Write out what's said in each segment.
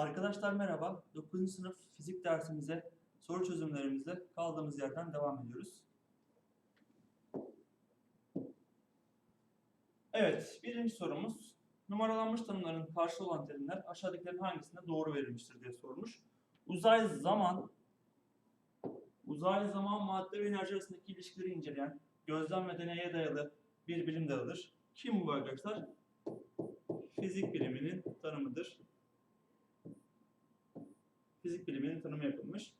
Arkadaşlar merhaba. 9. sınıf fizik dersimize soru çözümlerimizle kaldığımız yerden devam ediyoruz. Evet, birinci sorumuz. Numaralanmış tanımların karşı olan terimler aşağıdakilerin hangisinde doğru verilmiştir diye sormuş. Uzay zaman uzay zaman madde ve enerji arasındaki ilişkileri inceleyen gözlem ve deneye dayalı bir bilim dalıdır. Kim bu arkadaşlar? Fizik biliminin tanımıdır fizik biliminin tanımı yapılmış.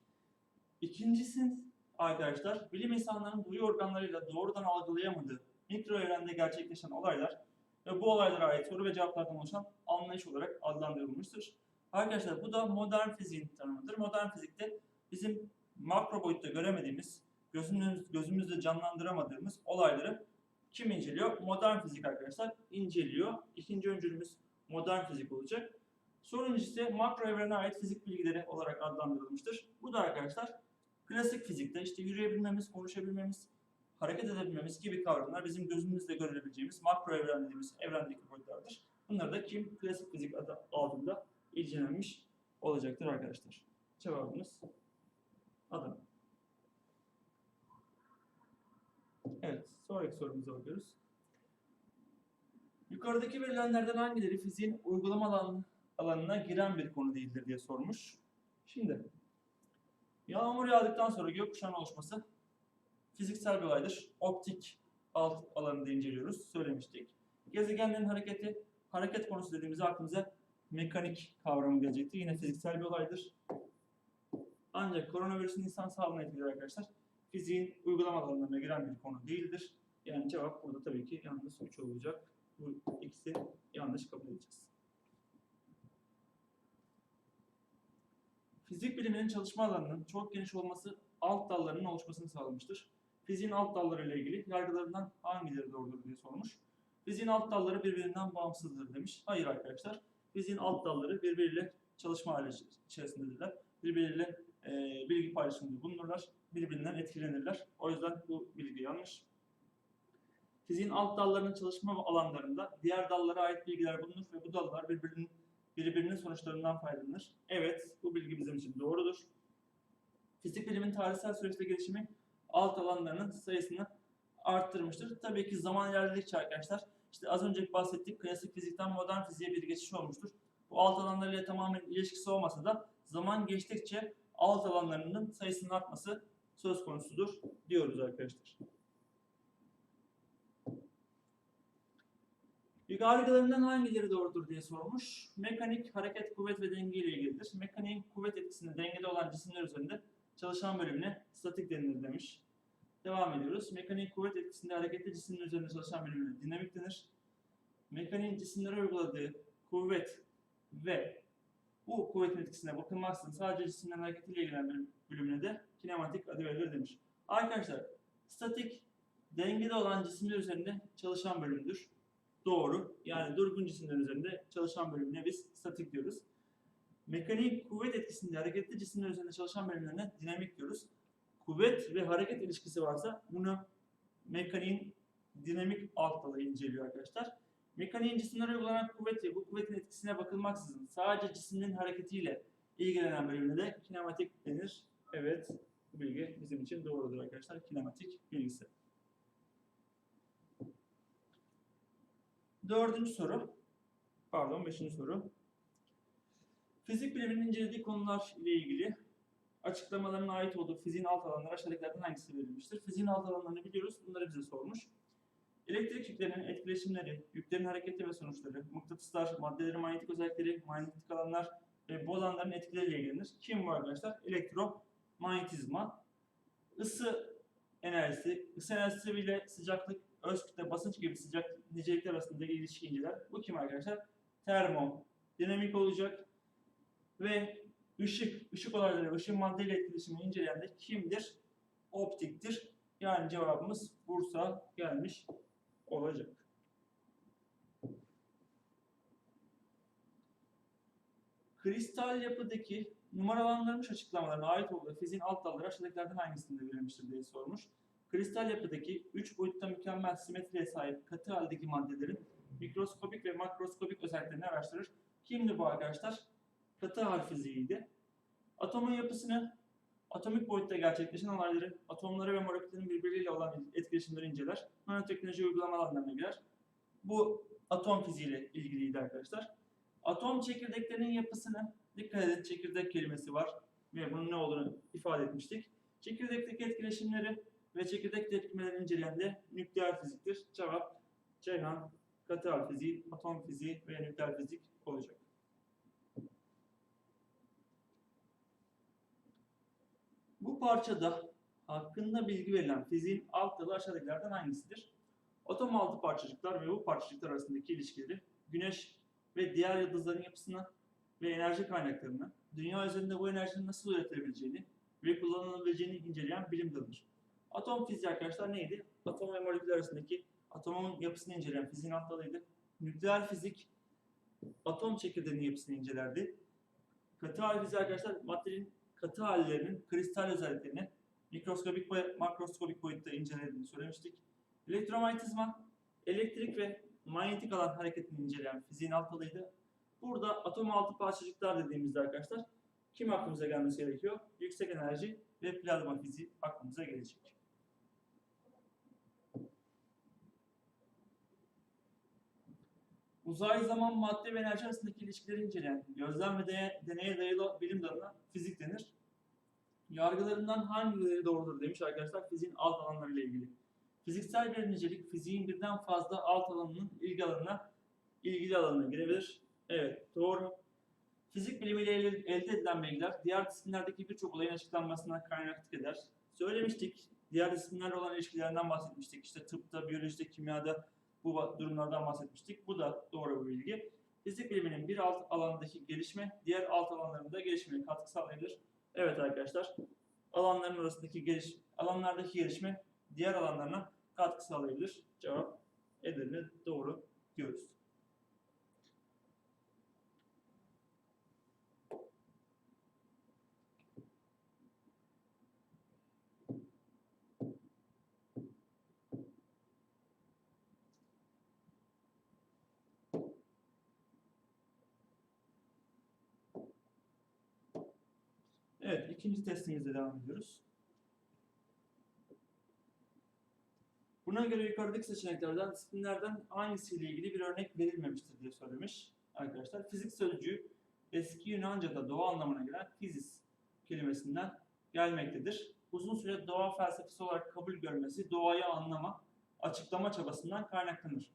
İkincisi arkadaşlar bilim insanlarının duyu organlarıyla doğrudan algılayamadığı mikro evrende gerçekleşen olaylar ve bu olaylara ait soru ve cevaplardan oluşan anlayış olarak adlandırılmıştır. Arkadaşlar bu da modern fiziğin tanımıdır. Modern fizikte bizim makro boyutta göremediğimiz, gözümüz, gözümüzle canlandıramadığımız olayları kim inceliyor? Modern fizik arkadaşlar inceliyor. İkinci öncülümüz modern fizik olacak. Sonuncusu ise makro evrene ait fizik bilgileri olarak adlandırılmıştır. Bu da arkadaşlar klasik fizikte işte yürüyebilmemiz, konuşabilmemiz, hareket edebilmemiz gibi kavramlar bizim gözümüzle görebileceğimiz makro evren dediğimiz evrendeki boyutlardır. Bunlar da kim klasik fizik adı altında incelenmiş olacaktır arkadaşlar. Cevabımız Adana. Evet, sonraki sorumuza bakıyoruz. Yukarıdaki verilenlerden hangileri fiziğin uygulama alanı alanına giren bir konu değildir diye sormuş. Şimdi yağmur yağdıktan sonra gökkuşağının oluşması fiziksel bir olaydır. Optik alt alanında inceliyoruz. Söylemiştik. Gezegenlerin hareketi, hareket konusu dediğimizde aklımıza mekanik kavramı gelecekti. Yine fiziksel bir olaydır. Ancak koronavirüsün insan sağlığına etkili arkadaşlar. Fiziğin uygulama alanlarına giren bir konu değildir. Yani cevap burada tabii ki yalnız 3 olacak. Bu ikisi yanlış kabul edeceğiz. Fizik biliminin çalışma alanının çok geniş olması alt dallarının oluşmasını sağlamıştır. Fiziğin alt dalları ile ilgili yargılarından hangileri doğrudur diye sormuş. Fiziğin alt dalları birbirinden bağımsızdır demiş. Hayır arkadaşlar. Fiziğin alt dalları birbiriyle çalışma hali içerisindedirler. Birbiriyle e, bilgi paylaşımında bulunurlar. Birbirinden etkilenirler. O yüzden bu bilgi yanlış. Fiziğin alt dallarının çalışma alanlarında diğer dallara ait bilgiler bulunur ve bu dallar birbirinin birbirinin sonuçlarından faydalanır. Evet, bu bilgi bizim için doğrudur. Fizik bilimin tarihsel süreçte gelişimi alt alanlarının sayısını arttırmıştır. Tabii ki zaman ilerledikçe arkadaşlar, işte az önce bahsettiğim klasik fizikten modern fiziğe bir geçiş olmuştur. Bu alt alanlarıyla tamamen ilişkisi olmasa da zaman geçtikçe alt alanlarının sayısının artması söz konusudur diyoruz arkadaşlar. Yargılarından hangileri doğrudur diye sormuş. Mekanik, hareket, kuvvet ve denge ile ilgilidir. Mekaniğin kuvvet etkisinde dengede olan cisimler üzerinde çalışan bölümüne statik denilir demiş. Devam ediyoruz. Mekaniğin kuvvet etkisinde hareketli cisimler üzerinde çalışan bölümüne dinamik denir. Mekaniğin cisimlere uyguladığı kuvvet ve bu kuvvetin etkisine bakılmaksızın sadece cisimlerin hareketiyle ilgilenen bölümüne de kinematik adı verilir demiş. Arkadaşlar, statik dengede olan cisimler üzerinde çalışan bölümdür. Doğru. Yani durgun cisimler üzerinde çalışan bölümüne biz statik diyoruz. Mekanik kuvvet etkisinde hareketli cisimler üzerinde çalışan bölümlerine dinamik diyoruz. Kuvvet ve hareket ilişkisi varsa bunu mekaniğin dinamik alt dalı inceliyor arkadaşlar. Mekaniğin cisimlere uygulanan kuvvet ve bu kuvvetin etkisine bakılmaksızın sadece cismin hareketiyle ilgilenen bölümüne de kinematik denir. Evet, bu bilgi bizim için doğrudur arkadaşlar. Kinematik bilgisi. Dördüncü soru, pardon beşinci soru. Fizik biliminin incelediği konular ile ilgili açıklamalarına ait olduğu fiziğin alt alanları aşağıdakilerden hangisi verilmiştir? Fiziğin alt alanlarını biliyoruz, bunları bize sormuş. Elektrik yüklerinin etkileşimleri, yüklerin hareketi ve sonuçları, mıknatıslar, maddelerin manyetik özellikleri, manyetik alanlar ve bu alanların etkileriyle ilgilenir. Kim var arkadaşlar? Elektromanyetizma. Isı enerjisi, ısı enerjisi ile sıcaklık, öz kütle, basınç gibi sıcak nicelikler arasındaki ilişki inceler. Bu kim arkadaşlar? Termo, dinamik olacak ve ışık, ışık olayları, ışın maddeyle etkileşimini inceleyen de kimdir? Optiktir. Yani cevabımız Bursa gelmiş olacak. Kristal yapıdaki numaralandırılmış açıklamalarına ait olduğu fiziğin alt dalları aşağıdakilerden hangisinde verilmiştir diye sormuş. Kristal yapıdaki 3 boyutta mükemmel simetriye sahip katı haldeki maddelerin mikroskopik ve makroskopik özelliklerini araştırır. Kimdi bu arkadaşlar? katı hal fiziğiydi. Atomun yapısını, atomik boyutta gerçekleşen olayları, atomları ve moleküllerin birbiriyle olan etkileşimleri inceler. Nanoteknoloji uygulama alanlarına girer. Bu atom fiziğiyle ilgiliydi arkadaşlar. Atom çekirdeklerinin yapısını, dikkat edin çekirdek kelimesi var ve bunun ne olduğunu ifade etmiştik. Çekirdekteki etkileşimleri ve çekirdek tepkimeleri inceleyen nükleer fiziktir. Cevap Ceyhan, katı fiziği, atom fiziği ve nükleer fizik olacak. Bu parçada hakkında bilgi verilen fiziğin alt dalı aşağıdakilerden hangisidir? Atom altı parçacıklar ve bu parçacıklar arasındaki ilişkileri, güneş ve diğer yıldızların yapısını ve enerji kaynaklarını, dünya üzerinde bu enerjinin nasıl üretilebileceğini ve kullanılabileceğini inceleyen bilim dalıdır. Atom fiziği arkadaşlar neydi? Atom ve molekül arasındaki atomun yapısını inceleyen fiziğin alt dalıydı. Nükleer fizik atom çekirdeğinin yapısını incelerdi. Katı hal fiziği arkadaşlar maddenin katı hallerinin kristal özelliklerini mikroskobik ve makroskobik boyutta incelediğini söylemiştik. Elektromanyetizma, elektrik ve manyetik alan hareketini inceleyen fiziğin alt dalıydı. Burada atom altı parçacıklar dediğimizde arkadaşlar kim aklımıza gelmesi gerekiyor? Yüksek enerji ve plazma fiziği aklımıza gelecek. Uzay zaman madde ve enerji arasındaki ilişkileri inceleyen gözlem ve deneye, deneye dayalı bilim dalına fizik denir. Yargılarından hangileri doğrudur demiş arkadaşlar fiziğin alt alanlarıyla ilgili. Fiziksel bir nicelik fiziğin birden fazla alt alanının ilgi alanına ilgili alanına girebilir. Evet doğru. Fizik bilimiyle el- elde edilen bilgiler diğer disiplinlerdeki birçok olayın açıklanmasına kaynaklık eder. Söylemiştik. Diğer disiplinlerle olan ilişkilerinden bahsetmiştik. İşte tıpta, biyolojide, kimyada bu durumlardan bahsetmiştik. Bu da doğru bir bilgi. Fizik biliminin bir alt alandaki gelişme diğer alt alanlarında gelişmeye katkı sağlayabilir. Evet arkadaşlar. Alanların arasındaki geliş alanlardaki gelişme diğer alanlarına katkı sağlayabilir. Cevap Edirne doğru diyoruz. Evet, ikinci testimizle devam ediyoruz. Buna göre yukarıdaki seçeneklerden disiplinlerden hangisiyle ilgili bir örnek verilmemiştir diye söylemiş arkadaşlar. Fizik sözcüğü eski Yunanca'da doğa anlamına gelen fizis kelimesinden gelmektedir. Uzun süre doğa felsefesi olarak kabul görmesi doğayı anlama, açıklama çabasından kaynaklanır.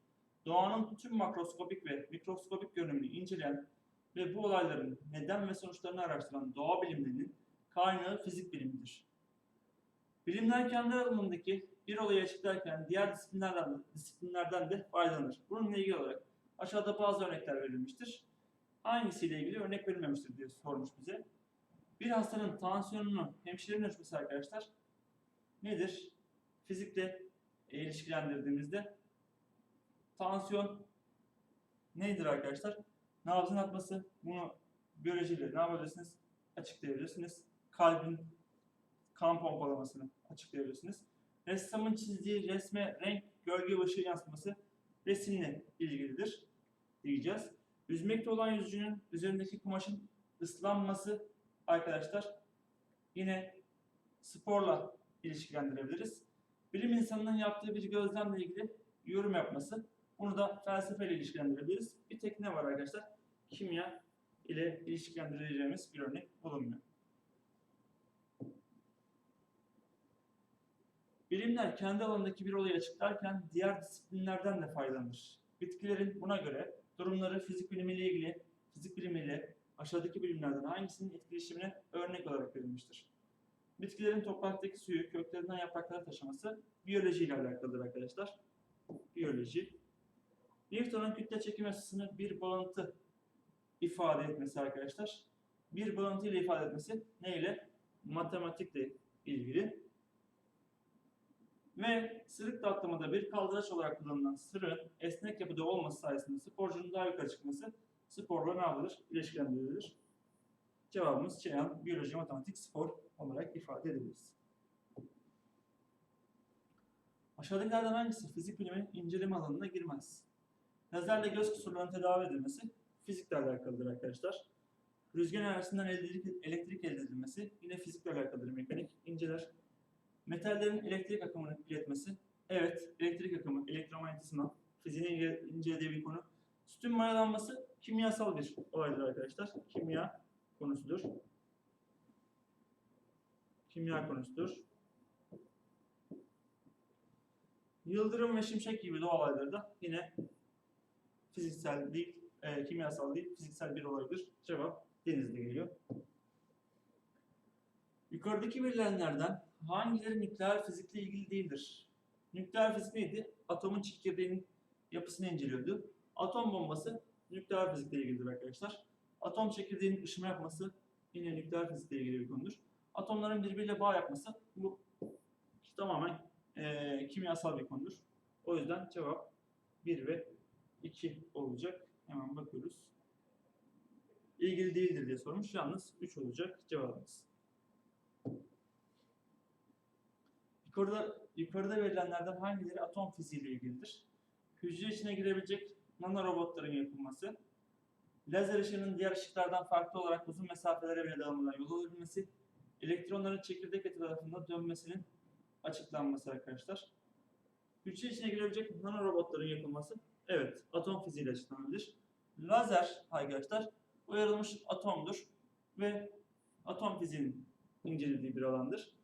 Doğanın tüm makroskopik ve mikroskopik görünümünü inceleyen ve bu olayların neden ve sonuçlarını araştıran doğa bilimlerinin kaynağı fizik bilimidir. Bilimler kendi alanındaki bir olayı açıklarken diğer disiplinlerden, disiplinlerden de faydalanır. Bununla ilgili olarak aşağıda bazı örnekler verilmiştir. Hangisiyle ilgili örnek verilmemiştir diye sormuş bize. Bir hastanın tansiyonunu hemşirenin ölçmesi arkadaşlar nedir? Fizikle ilişkilendirdiğimizde tansiyon nedir arkadaşlar? Nabzın atması. Bunu biyolojiyle ne yapabilirsiniz? Açıklayabilirsiniz. Kalbin kan pompalamasını açıklayabilirsiniz. Ressamın çizdiği resme renk, gölge ve ışığı yansıması resimle ilgilidir diyeceğiz. Yüzmekte olan yüzücünün üzerindeki kumaşın ıslanması arkadaşlar yine sporla ilişkilendirebiliriz. Bilim insanının yaptığı bir gözlemle ilgili yorum yapması bunu da felsefeyle ilişkilendirebiliriz. Bir tek ne var arkadaşlar? Kimya ile ilişkilendireceğimiz bir örnek bulunmuyor. Bilimler kendi alanındaki bir olayı açıklarken diğer disiplinlerden de faydalanır. Bitkilerin buna göre durumları fizik bilimiyle ilgili, fizik bilimiyle aşağıdaki bilimlerden hangisinin etkileşimine örnek olarak verilmiştir. Bitkilerin topraktaki suyu köklerinden yapraklara taşıması biyoloji ile alakalıdır arkadaşlar. Biyoloji. Newton'un kütle çekim yasasını bir bağıntı ifade etmesi arkadaşlar. Bir bağıntı ile ifade etmesi neyle? Matematikle ilgili. Ve sırık atlamada bir kaldıraç olarak kullanılan sırığın esnek yapıda olması sayesinde sporcunun daha yukarı çıkması sporla ne yapılır? İlişkilendirilir. Cevabımız Ceyhan, biyoloji, matematik, spor olarak ifade edebiliriz. Aşağıdakilerden hangisi fizik biliminin inceleme alanına girmez? Lazerle göz kusurlarının tedavi edilmesi fizikle alakalıdır arkadaşlar. Rüzgar enerjisinden elektrik elde edilmesi yine fizikle alakalıdır mekanik inceler. Metallerin elektrik akımını iletmesi evet elektrik akımı elektromanyetizma fiziğin ince- incelediği bir konu. Sütün mayalanması kimyasal bir olaydır arkadaşlar. Kimya konusudur. Kimya konusudur. Yıldırım ve şimşek gibi doğa olayları da yine fiziksel değil, e, kimyasal değil, fiziksel bir olaydır. Cevap denizde geliyor. Yukarıdaki verilenlerden hangileri nükleer fizikle ilgili değildir? Nükleer fizik neydi? Atomun çekirdeğinin yapısını inceliyordu. Atom bombası nükleer fizikle ilgilidir arkadaşlar. Atom çekirdeğinin ışıma yapması yine nükleer fizikle ilgili bir konudur. Atomların birbiriyle bağ yapması bu tamamen eee, kimyasal bir konudur. O yüzden cevap 1 ve 2 olacak. Hemen bakıyoruz. İlgili değildir diye sormuş. Yalnız 3 olacak cevabımız. Yukarıda, yukarıda verilenlerden hangileri atom fiziğiyle ilgilidir? Hücre içine girebilecek nanorobotların yapılması, lazer ışığının diğer ışıklardan farklı olarak uzun mesafelere bile dağılmadan yol alabilmesi, elektronların çekirdek etrafında dönmesinin açıklanması arkadaşlar. Hücre içine girebilecek nanorobotların yapılması, evet atom fiziğiyle açıklanabilir. Lazer arkadaşlar uyarılmış atomdur ve atom fiziğinin incelediği bir alandır.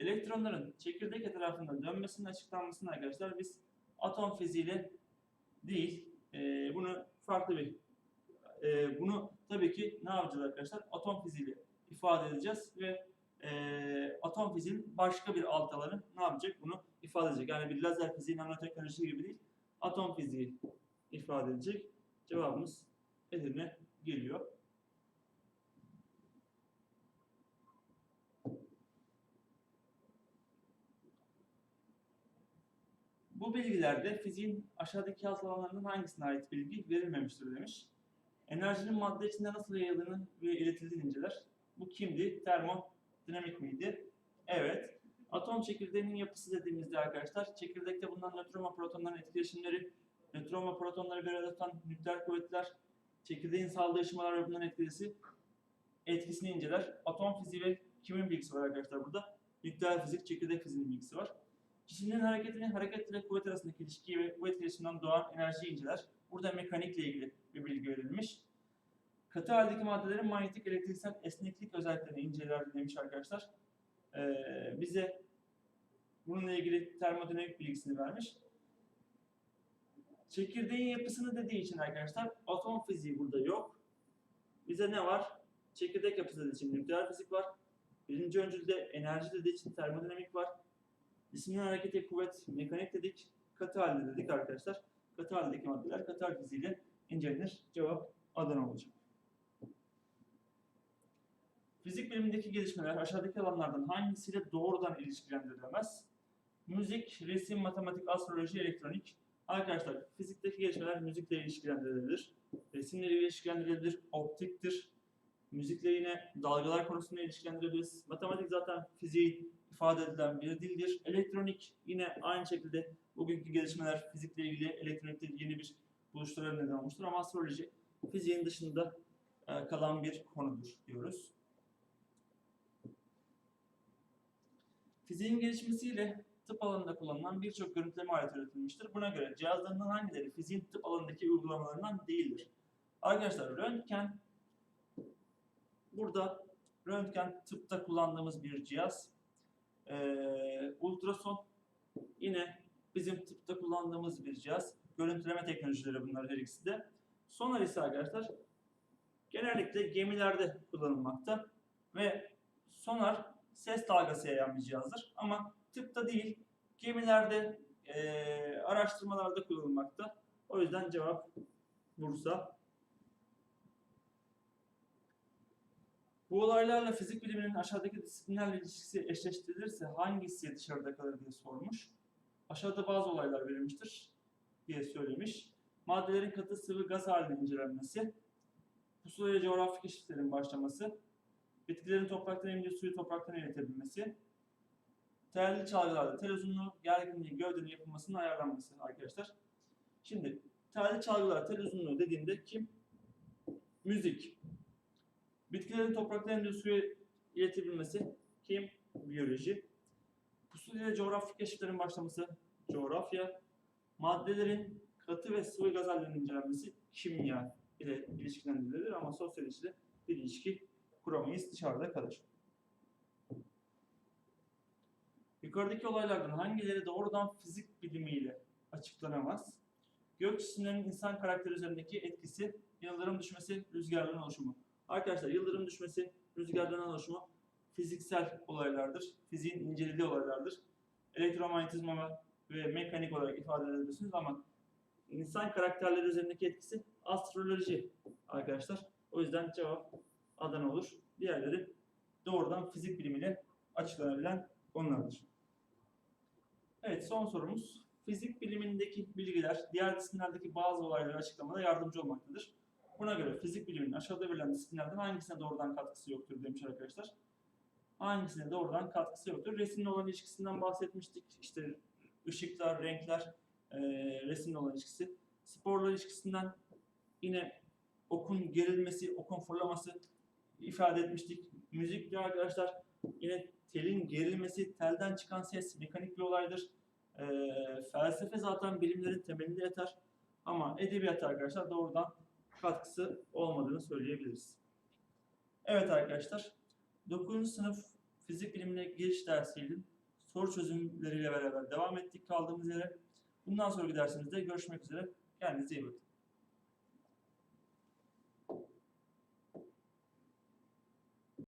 Elektronların çekirdek etrafında dönmesinin açıklanmasını arkadaşlar biz atom fiziğiyle değil, e, bunu farklı bir, e, bunu tabii ki ne yapacağız arkadaşlar? Atom fiziğiyle ifade edeceğiz ve e, atom fiziğinin başka bir alt alanı ne yapacak? Bunu ifade edecek. Yani bir lazer fiziği, nanoteknoloji gibi değil, atom fiziği ifade edecek. Cevabımız Edirne geliyor. Bu bilgilerde fiziğin aşağıdaki alt alanlarından hangisine ait bilgi verilmemiştir demiş. Enerjinin madde içinde nasıl yayıldığını ve iletildiğini inceler. Bu kimdi? Termodinamik miydi? Evet. Atom çekirdeğinin yapısı dediğimizde arkadaşlar, çekirdekte bulunan nötron ve protonların etkileşimleri, nötron ve protonları bir arada tutan nükleer kuvvetler, çekirdeğin sağladığı ışımalar ve bunların etkisi, etkisini inceler. Atom fiziği ve kimin bilgisi var arkadaşlar burada? Nükleer fizik, çekirdek fiziğinin bilgisi var. Cisimlerin hareketini, hareket ile kuvvet arasındaki ilişkiyi ve bu etkileşimden doğan enerjiyi inceler. Burada mekanikle ilgili bir bilgi verilmiş. Katı haldeki maddelerin manyetik elektriksel esneklik özelliklerini inceler demiş arkadaşlar. Ee, bize bununla ilgili termodinamik bilgisini vermiş. Çekirdeğin yapısını dediği için arkadaşlar atom fiziği burada yok. Bize ne var? Çekirdek yapısı dediği için nükleer fizik var. Birinci öncülde enerji dediği için termodinamik var. Cismin hareketi kuvvet mekanik dedik. Katı halde dedik arkadaşlar. Katı haldeki maddeler katı hal fiziğiyle incelenir. Cevap Adana olacak. Fizik bilimindeki gelişmeler aşağıdaki alanlardan hangisiyle doğrudan ilişkilendirilemez? Müzik, resim, matematik, astroloji, elektronik. Arkadaşlar fizikteki gelişmeler müzikle ilişkilendirilebilir. Resimle ilişkilendirilebilir. Optiktir. Müzikle yine dalgalar konusunda ilişkilendirebiliriz. Matematik zaten fiziği ifade edilen bir dildir. Elektronik yine aynı şekilde bugünkü gelişmeler fizikle ilgili elektronikte yeni bir buluşlara neden olmuştur ama astroloji fiziğin dışında e, kalan bir konudur diyoruz. Fiziğin gelişmesiyle tıp alanında kullanılan birçok görüntüleme aleti üretilmiştir. Buna göre cihazlarından hangileri fiziğin tıp alanındaki uygulamalarından değildir? Arkadaşlar röntgen burada röntgen tıpta kullandığımız bir cihaz. Ee, ultrason yine bizim tıpta kullandığımız bir cihaz. Görüntüleme teknolojileri bunlar her ikisi de. Sonar ise arkadaşlar genellikle gemilerde kullanılmakta ve sonar ses dalgası yayan bir cihazdır. Ama tıpta değil, gemilerde, eee, araştırmalarda kullanılmakta. O yüzden cevap Bursa. Bu olaylarla fizik biliminin aşağıdaki disiplinlerle ilişkisi eşleştirilirse hangisi dışarıda kalır diye sormuş. Aşağıda bazı olaylar verilmiştir diye söylemiş. Maddelerin katı sıvı gaz halinde incelenmesi, pusula ve coğrafi keşiflerin başlaması, bitkilerin topraktan emince suyu topraktan iletebilmesi, telli çalgılarda tel uzunluğu, gerginliği, gövdenin yapılmasının ayarlanması arkadaşlar. Şimdi telli çalgılar tel uzunluğu dediğimde kim? Müzik. Bitkilerin topraktan endüstriye iletebilmesi kim? Biyoloji. Pusul ile coğrafik keşiflerin başlaması coğrafya. Maddelerin katı ve sıvı gaz hallerinin incelenmesi kimya ile ilişkilendirilir ama sosyolojide bir ilişki kuramayız dışarıda kalır. Yukarıdaki olaylardan hangileri doğrudan fizik bilimiyle açıklanamaz? Gök cisimlerinin insan karakteri üzerindeki etkisi, yıldırım düşmesi, rüzgarların oluşumu. Arkadaşlar yıldırım düşmesi, rüzgarların oluşumu fiziksel olaylardır. Fiziğin incelediği olaylardır. Elektromanyetizma ve mekanik olarak ifade edebilirsiniz ama insan karakterleri üzerindeki etkisi astroloji arkadaşlar. O yüzden cevap Adana olur. Diğerleri doğrudan fizik bilimiyle açıklanabilen konulardır. Evet son sorumuz. Fizik bilimindeki bilgiler diğer disiplinlerdeki bazı olayları açıklamada yardımcı olmaktadır. Buna göre fizik biliminin aşağıda verilen disiplinlerden hangisine doğrudan katkısı yoktur demiş arkadaşlar. Hangisine doğrudan katkısı yoktur? Resimle olan ilişkisinden bahsetmiştik. İşte ışıklar, renkler, e, resimle olan ilişkisi. Sporla ilişkisinden yine okun gerilmesi, okun fırlaması ifade etmiştik. Müzikle arkadaşlar yine telin gerilmesi, telden çıkan ses mekanik bir olaydır. Ee, felsefe zaten bilimlerin temelinde yatar. Ama edebiyat arkadaşlar doğrudan katkısı olmadığını söyleyebiliriz. Evet arkadaşlar, 9. sınıf fizik bilimine giriş dersiydi. Soru çözümleriyle beraber devam ettik kaldığımız yere. Bundan sonraki dersimizde görüşmek üzere. Kendinize iyi bakın.